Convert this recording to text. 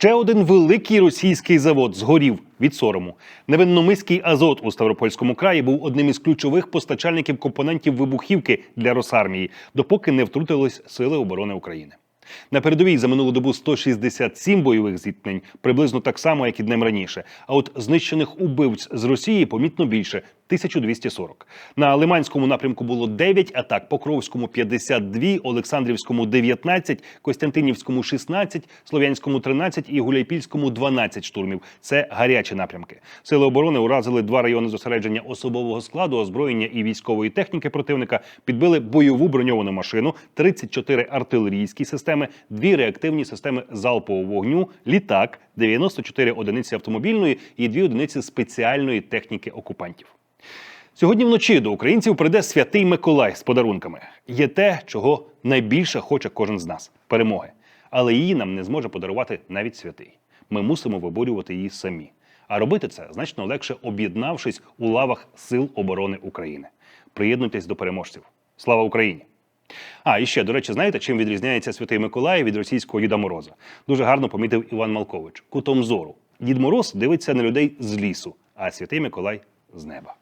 Ще один великий російський завод згорів від сорому. Невинномиський азот у Ставропольському краї був одним із ключових постачальників компонентів вибухівки для Росармії, допоки не втрутились Сили оборони України. На передовій за минулу добу 167 бойових зіткнень, приблизно так само, як і днем раніше. А от знищених убивць з Росії помітно більше 1240. На Лиманському напрямку було 9 атак, Покровському 52, Олександрівському 19, Костянтинівському 16, Слов'янському 13 і Гуляйпільському 12 штурмів. Це гарячі напрямки. Сили оборони уразили два райони зосередження особового складу, озброєння і військової техніки противника, підбили бойову броньовану машину, 34 артилерійські системи, дві реактивні системи залпового вогню, літак, 94 одиниці автомобільної і дві одиниці спеціальної техніки окупантів. Сьогодні вночі до українців прийде святий Миколай з подарунками. Є те, чого найбільше хоче кожен з нас перемоги. Але її нам не зможе подарувати навіть святий. Ми мусимо виборювати її самі. А робити це значно легше, об'єднавшись у лавах Сил оборони України. Приєднуйтесь до переможців. Слава Україні! А і ще, до речі, знаєте, чим відрізняється Святий Миколай від російського Діда Мороза? Дуже гарно помітив Іван Малкович. Кутом зору. Дід Мороз дивиться на людей з лісу, а Святий Миколай з неба.